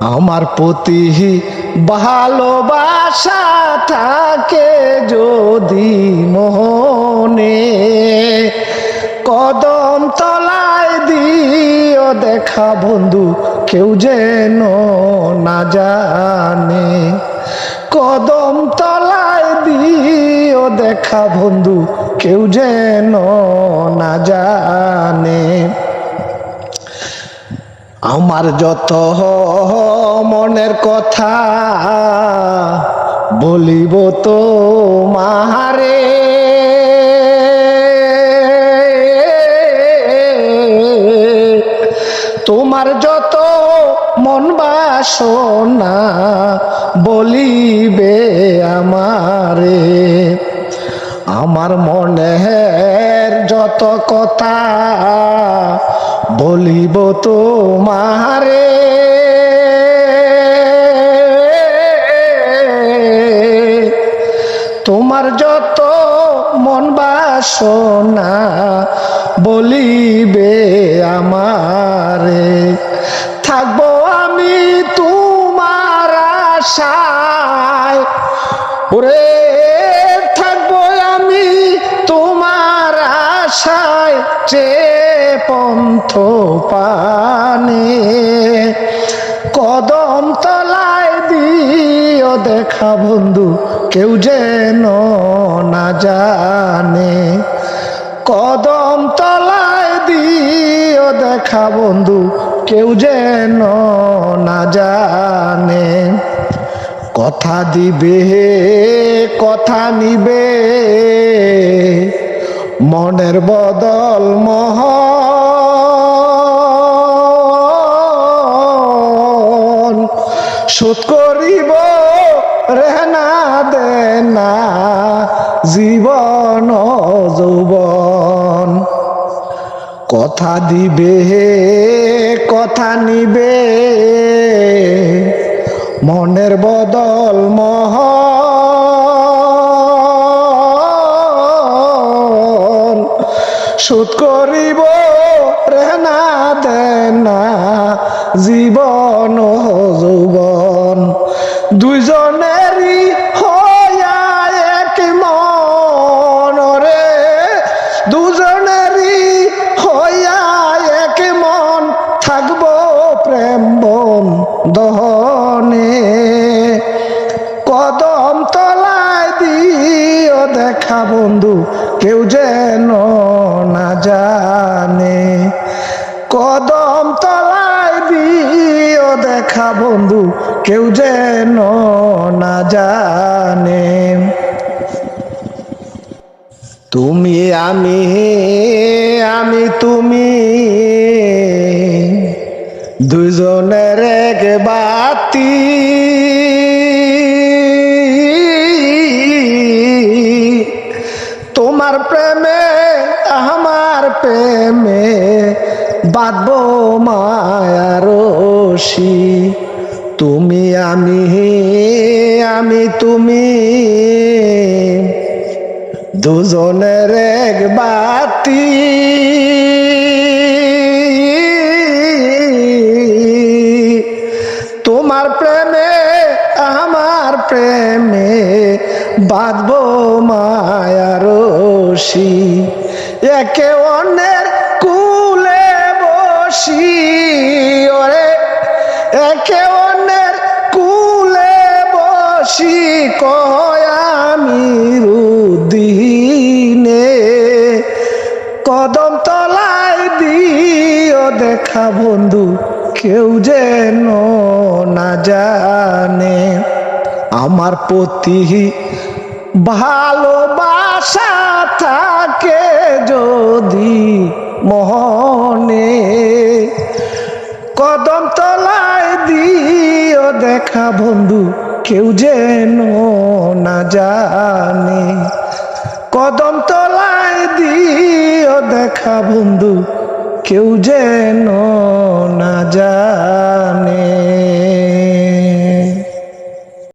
আমার প্রতি ভালোবাসা থাকে যদি মোহনে কদম তলায় দিও দেখা বন্ধু, কেউ যেন না জানে। কদম তলায় দিও দেখা বন্ধু, কেউ যেন না জানে। আমার যত মনের কথা বলিব তো মাহারে তোমার যত মন বাসনা বলিবে আমারে। আমার মনের যত কথা বলিব তোমারে। তোমার যত মন বাসনা বলিবে আমারে। থাকব আমি তোমার আশায়। ওরে, থাকব আমি তোমার আশায়। যে পন্থ পানে, কদম তলায় দিও দেখা বন্ধু, কেউ যেন না জানে। কদম তলায় দিও দেখা বন্ধু, কেউ যেন না জানে। কথা দিবে, কথা নিবে, মনের বদল মহন শোধ করিব রেহনা দেনা জীবন যৌবন। কথা দিবে কথা নিবে মনের বদল সুদ করিব রেনা দেনা, জীবন যৌবন। দুইজনেরই হইয়া এক মন রে। দুজনেরই হইয়া এক মন, থাকব প্রেম বন দহনে। কদম তলায় দিও দেখা বন্ধু কেউ যেন না জানে। কদম তলায় দিও দেখা বন্ধু, কেউ যেন না জানে। তুমি আমি আমি তুমি। দুজনের এক বাতি তোমার প্রেমে, আমার প্রেমে বাঁধবো মায়ারসি তুমি আমি আমি তুমি। দুজনের এক বাতি। তোমার প্রেমে, আমার প্রেমে বাঁধবো মায়ারসি একে অন্যের কুলে বসি। ওরে, একে অন্যের কুলে বসি, কয় আমি রুদিনে। কদম তলায় দিও দেখা বন্ধু, কেউ যেন না জানে। আমার প্রতি ভালোবাসা দেখা বন্ধু, কেউ যেন না জানে। কদম তলায় দিও দেখা বন্ধু, কেউ যেন না জানে।